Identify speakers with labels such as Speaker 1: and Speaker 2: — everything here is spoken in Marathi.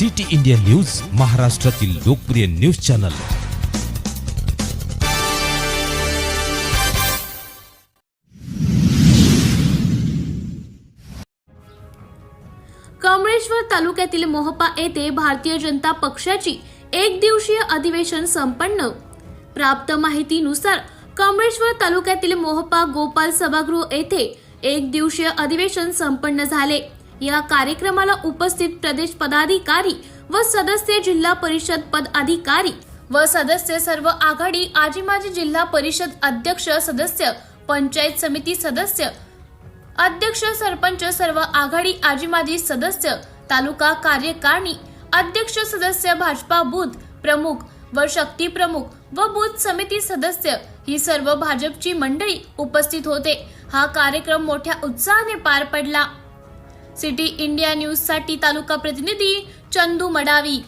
Speaker 1: सिटी इंडिया न्यूज महाराष्ट्रातील लोकप्रिय न्यूज चॅनल.
Speaker 2: कमळेश्वर तालुक्यातील मोहपा येथे भारतीय जनता पक्षाची एक दिवसीय अधिवेशन संपन्न. प्राप्त माहितीनुसार कमळेश्वर तालुक्यातील मोहपा गोपाल सभागृह येथे एक दिवसीय अधिवेशन संपन्न झाले. या कार्यक्रमाला उपस्थित प्रदेश पदाधिकारी व सदस्य जिल्हा परिषद पदाधिकारी व सदस्य सर्व आघाडी आजी माजी जिल्हा परिषद अध्यक्ष सदस्य पंचायत समिती सदस्य अध्यक्ष सरपंच सर्व आघाडी आजी माजी सदस्य तालुका कार्यकारिणी अध्यक्ष सदस्य भाजपा बूथ प्रमुख व शक्ती प्रमुख व बूथ समिती सदस्य ही सर्व भाजपची मंडळी उपस्थित होते. हा कार्यक्रम मोठ्या उत्साहाने पार पडला. सिटी इंडिया न्यूजसाठी तालुका प्रतिनिधी चंदू मडावी